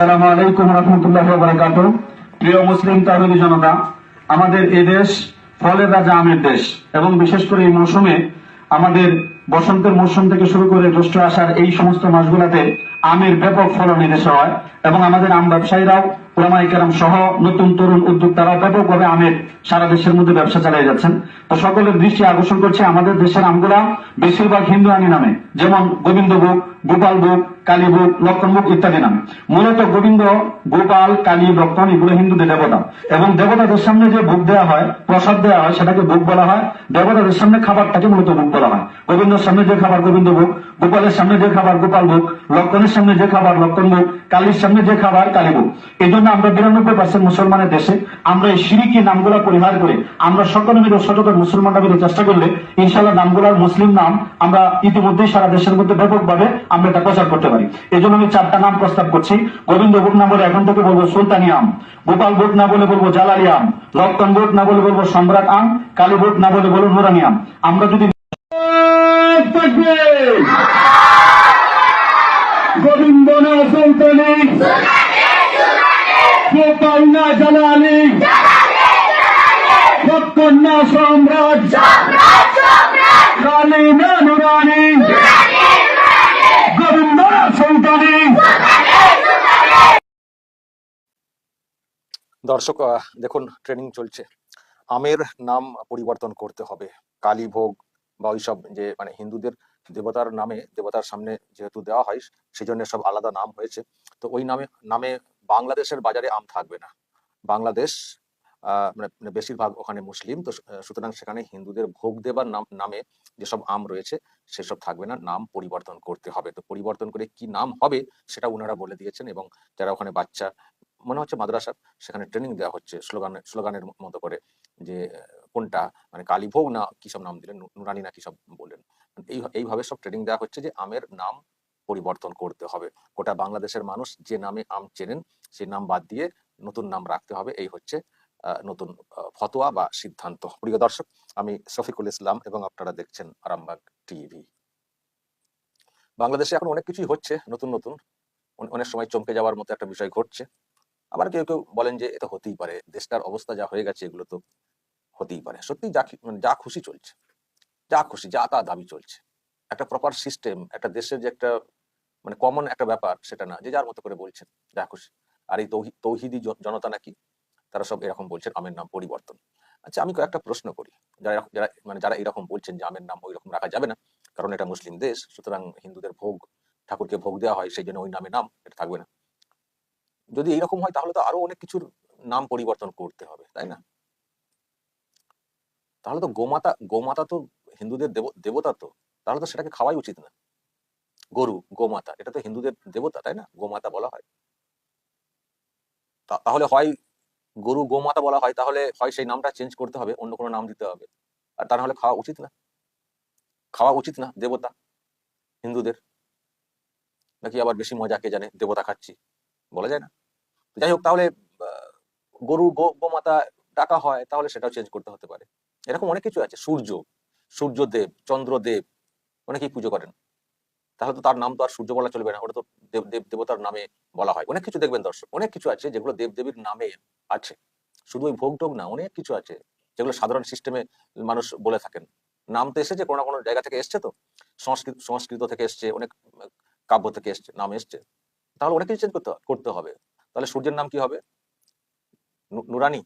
আসসালামু আলাইকুম রহমতুল্লাহ বারাকাত প্রিয় মুসলিম তাহিদি জনতা, আমাদের এই দেশ ফলের রাজা আমের দেশ, এবং বিশেষ করে এই মৌসুমে আমাদের বসন্তের মৌসুম থেকে শুরু করে জ্যৈষ্ঠ আসার এই সমস্ত মাসগুলোতে আমের ব্যাপক ফলন এই দেশে হয় এবং আমাদের আম ব্যবসায়ীরাও ওলামাই কেরাম সহ নতুন তরুণ উদ্যোক্তারাও ব্যাপকভাবে আমের সারা দেশের মধ্যে ব্যবসা চালিয়ে যাচ্ছেন। তো সকলের দৃষ্টি আকর্ষণ করছে আমাদের দেশের আমগুলা বেশিরভাগ হিন্দু আনি নামে, যেমন গোবিন্দভোগ গোপাল ভোগ কালী ভোগ লক্ষণ ভোগ ইত্যাদি নামে। মূলত গোবিন্দ, গোপাল, কালী, লক্ষণ এগুলো হিন্দুদের দেবতা। এবং দেবতাদের সামনে যে ভোগ দেওয়া হয়, প্রসাদ দেওয়া হয়, সেটাকে ভোগ বলা হয়। দেবতাদের সামনে খাবারটাকে মূলত ভোগ বলা হয়। গোবিন্দর সামনে যে খাবার গোবিন্দ ভোগ, গোপালের সামনে যে খাবার গোপাল ভোগ লক্ষণের সামনে যে খাবার লক্ষণ ভোগ, কালীর সামনে যে খাবার কালী ভোগ। এই জন্য আমরা বিরানব্বই পার্সেন্ট মুসলমানের দেশে আমরা এই সিরিকি নামগুলা পরিহার করে, আমরা সকলে মিলে সচেতন মুসলমানরা মিলে চেষ্টা করলে ইনশাল্লাহ নামগুলার মুসলিম নাম আমরা ইতিমধ্যেই সারা দেশের মধ্যে ব্যাপকভাবে আমরা এটা প্রচার করতে পারি। এই জন্য আমি চারটা নাম প্রস্তাব করছি। গোবিন্দ ভোগ না বলে এখন থেকে বলব সুলতানি আম, গোপাল ভোগ না বলে বলব জালালি আম লক্ষণ ভোগ না বলে বলব সম্রাট আম, কালী ভোগ না বলে বলব নুরানি আম। আমরা যদি গোবিন্দ না সুলতানি গোপাল না জালালি লক্ষণ না দর্শক দেখুন ট্রেনিং চলছে। আমের নাম পরিবর্তন করতে হবে। কালী ভোগ বা ওইসব যে মানে হিন্দুদের দেবতার নামে, দেবতার সামনে যেহেতু দেওয়া হয় সেই জন্য সব আলাদা নাম হয়েছে। তো ওই নামে নামে বাংলাদেশের বাজারে আম থাকবে না। বাংলাদেশ মানে মানে বেশিরভাগ ওখানে মুসলিম। তো সুতরাং সেখানে হিন্দুদের ভোগ দেবার নাম, নামে যেসব আম রয়েছে, সেসব থাকবে না। নাম পরিবর্তন করতে হবে। তো পরিবর্তন করে কি নাম হবে, সেটা ওনারা বলে দিয়েছেন এবং যারা ওখানে বাচ্চা, মনে হচ্ছে মাদ্রাসা সেখানে ট্রেনিং দেওয়া হচ্ছে স্লোগান, স্লোগানের মতো করে যে, কোনটা মানে কালীভোগ না কি সব নাম দিলেন নুরানি না কি সব বললেন। এই, এইভাবে সব ট্রেনিং দেওয়া হচ্ছে যে, আমের নাম পরিবর্তন করতে হবে। গোটা বাংলাদেশের মানুষ যে নামে আম চেনেন সেই নাম বাদ দিয়ে নতুন নাম রাখতে হবে। এই হচ্ছে নতুন ফতোয়া বা সিদ্ধান্ত। প্রিয় দর্শক, আমি শফিকুল ইসলাম এবং আপনারা দেখছেন আরামবাগ টিভি। বাংলাদেশে এখন অনেক কিছুই হচ্ছে, নতুন নতুন। অনেক সময় চমকে যাওয়ার মতো একটা বিষয় ঘটছে। আবার কেউ কেউ বলেন যে এটা হতেই পারে, দেশটার অবস্থা যা হয়ে গেছে এগুলো তো হতেই পারে। সত্যি যা মানে যা খুশি চলছে, যা খুশি, যা তা দাবি চলছে। একটা প্রপার সিস্টেম একটা দেশের যে একটা মানে কমন একটা ব্যাপার, সেটা না, যে যার মতো করে বলছেন, যা খুশি। আর এই তৌহি- তৌহিদি জন- জনতা নাকি তারা সব এরকম বলছেন, আমের নাম পরিবর্তন। আচ্ছা আমি কয়েকটা প্রশ্ন করি। যারা যারা মানে যারা এরকম বলছেন যে আমের নাম ওই রকম রাখা যাবে না, কারণ এটা মুসলিম দেশ, সুতরাং হিন্দুদের ভোগ, ঠাকুরকে ভোগ দেওয়া হয়, সেই জন্য ওই নামে নাম, এটা থাকবে না। যদি এইরকম হয়, তাহলে তো আরও অনেক কিছুর নাম পরিবর্তন করতে হবে, তাই না? তাহলে তো গোমাতা গোমাতা তো হিন্দুদের দেব- দেবতা তো, তাহলে তো সেটাকে খাওয়াই উচিত না। গরু, গোমাতা, এটা তো হিন্দুদের দেবতা, তাই না? গোমাতা বলা হয়। তাহলে হয় গরু গোমাতা বলা হয়, তাহলে হয় সেই নামটা চেঞ্জ করতে হবে, অন্য কোনো নাম দিতে হবে। আর তা না হলে খাওয়া উচিত না। খাওয়া উচিত না, দেবতা, হিন্দুদের। নাকি আবার বেশি মজা কে জানে, দেবতা খাচ্ছি, বলা যায় না। যাই হোক, তাহলে গরু গোমাতা ডাকা হয়, তাহলে সেটাও চেঞ্জ করতে হতে পারে। এরকম অনেক কিছু আছে, সূর্য, সূর্যদেব, চন্দ্রদেব, অনেকেই পুজো করেন। তাহলে তো তার নাম তো আর সূর্য বলা চলবে না, ওটা তো দেব দেব, দেবতার নামে বলা হয়। অনেক কিছু দেখবেন দর্শক, অনেক কিছু আছে যেগুলো দেব, দেবীর নামে আছে। শুধু ওই ভোগ টোগ না, অনেক কিছু আছে যেগুলো সাধারণ সিস্টেমে মানুষ বলে থাকেন। নাম তো এসেছে, কোনো না কোনো জায়গা থেকে এসছে তো। সংস্কৃত সংস্কৃত থেকে এসছে, অনেক কাব্য থেকে এসছে, নাম এসছে। তাহলে অনেক কিছু চেঞ্জ করতে করতে হবে। তাহলে সূর্যের নাম কি হবে? নুরানি,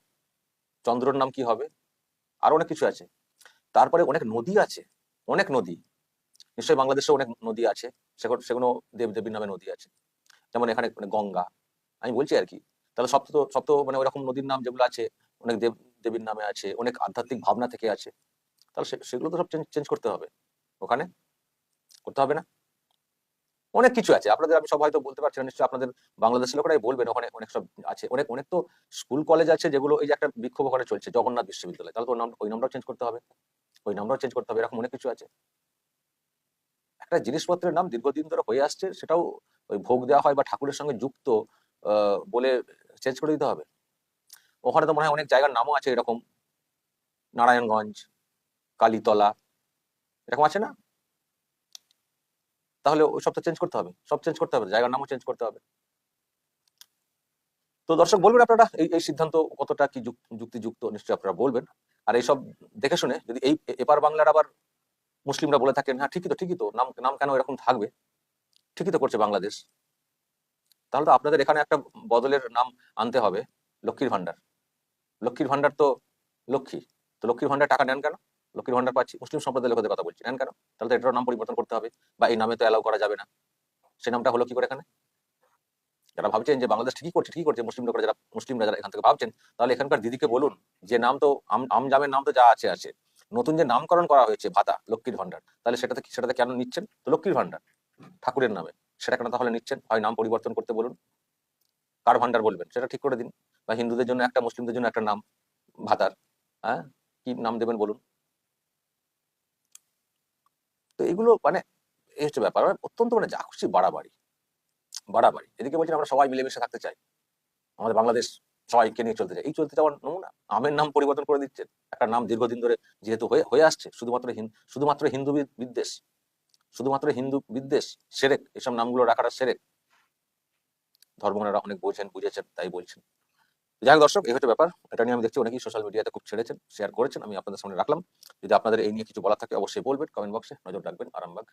চন্দ্রর নাম কি হবে? আর অনেক কিছু আছে। তারপরে অনেক নদী আছে, অনেক নদী। নিশ্চয়ই বাংলাদেশে অনেক নদী আছে সেগুলো সেগুলো দেবদেবীর নামে নদী আছে। যেমন এখানে মানে গঙ্গা। আমি বলছি আর কি, তাহলে সব তো সব তো মানে ওরকম নদীর নাম যেগুলো আছে, অনেক দেব দেবীর নামে আছে, অনেক আধ্যাত্মিক ভাবনা থেকে আছে, তাহলে সেগুলো তো সব চেঞ্জ করতে হবে। ওখানে করতে হবে না। অনেক কিছু আছে, আপনাদের আমি সব হয়তো বলতে পারছি না, নিশ্চয়ই আপনাদের বাংলাদেশের লোকেরাই বলবেন, ওখানে অনেক সব আছে, অনেক অনেক তো স্কুল, কলেজ আছে যেগুলো এই যে একটা বিক্ষোভ ওখানে চলছে, জগন্নাথ বিশ্ববিদ্যালয়, তাহলে তো নাম ওই নামটাও চেঞ্জ করতে হবে। ওই নামটাও চেঞ্জ করতে হবে, এরকম অনেক কিছু আছে। একটা জিনিসপত্রের নাম দীর্ঘদিন ধরে হয়ে আসছে, সেটাও ওই ভোগ দেওয়া হয় বা ঠাকুরের সঙ্গে যুক্ত বলে চেঞ্জ করে দিতে হবে। ওখানে তো মনে হয় অনেক জায়গার নামও আছে এরকম। নারায়ণগঞ্জ, কালীতলা, এরকম আছে না? তাহলে ওই সব তো চেঞ্জ করতে হবে, সব চেঞ্জ করতে হবে, জায়গার নামও চেঞ্জ করতে হবে। তো দর্শক, বলবেন আপনারা এই এই সিদ্ধান্ত কতটা কি যুক- যুক্তিযুক্ত? নিশ্চয়ই আপনারা বলবেন। আর এইসব দেখে শুনে যদি এই, এপার বাংলার আবার মুসলিমরা বলে থাকেন হ্যাঁ ঠিকই তো ঠিকই তো, নাম নাম কেন এরকম থাকবে? ঠিকই তো করছে বাংলাদেশ। তাহলে তো আপনাদের এখানে একটা বদলের নাম আনতে হবে, লক্ষ্মীর ভান্ডার লক্ষ্মীর ভান্ডার তো লক্ষ্মী। তো লক্ষ্মীর ভান্ডার টাকা নেন কেন? লক্ষ্মীর ভান্ডার পাচ্ছি, মুসলিম সম্প্রদায়ের লোকেদের কথা বলছি, নেন কেন? তাহলে তো এটার নাম পরিবর্তন করতে হবে, বা এই নামে তো অ্যালাউ করা যাবে না। সেই নামটা হলো কি করে এখানে? যারা ভাবছেন যে বাংলাদেশ ঠিকই করছে ঠিকই করছে, মুসলিম লোকেরা যারা, মুসলিমরা যারা এখান থেকে ভাবছেন, তাহলে এখানকার দিদিকে বলুন, যে নাম তো আম- আমজামের নাম তো যা আছে আছে। নতুন যে নামকরণ করা হয়েছে ভাতা, লক্ষ্মীর ভান্ডার তাহলে সেটাতে সেটাতে কেন নিচ্ছেন? তো লক্ষ্মীর ভান্ডার ঠাকুরের নামে, সেটা কেন তাহলে নিচ্ছেন? হয় নাম পরিবর্তন করতে বলুন। কার ভান্ডার বলবেন? সেটা ঠিক করে দিন। বা হিন্দুদের জন্য একটা, মুসলিমদের জন্য একটা নাম, ভাতার হ্যাঁ? কি নাম দেবেন বলুন? তো এগুলো মানে এই হচ্ছে ব্যাপার। অত্যন্ত মানে যা খুশি বাড়াবাড়ি বাড়াবাড়ি। এদিকে বলছেন আমরা সবাই মিলেমিশে থাকতে চাই। আমাদের বাংলাদেশ সবাইকে নিয়ে চলতে চাই। এই চলতে যাওয়ার নমুনা আমের নাম পরিবর্তন করে দিচ্ছেন। একটা নাম দীর্ঘদিন ধরে যেহেতু হয়ে হয়ে আসছে, শুধুমাত্র শুধুমাত্র হিন্দু বিদ্বেষ, শুধুমাত্র হিন্দু বিদ্বেষ, সেরেক, এসব নামগুলো রাখাটা সেরেক। ধর্মনারা অনেক বোঝেন, বুঝেছেন, তাই বলছেন। যাই দর্শক এই হচ্ছে ব্যাপার। এটা নিয়ে আমি দেখছি অনেকেই সোশ্যাল মিডিয়াতে খুব ছেড়েছেন শেয়ার করেছেন, আমি আপনাদের সামনে রাখলাম। যদি আপনাদের এই নিয়ে কিছু বলা থাকে, অবশ্যই বলবেন কমেন্ট বক্সে নজর রাখবেন, আরামবাগ।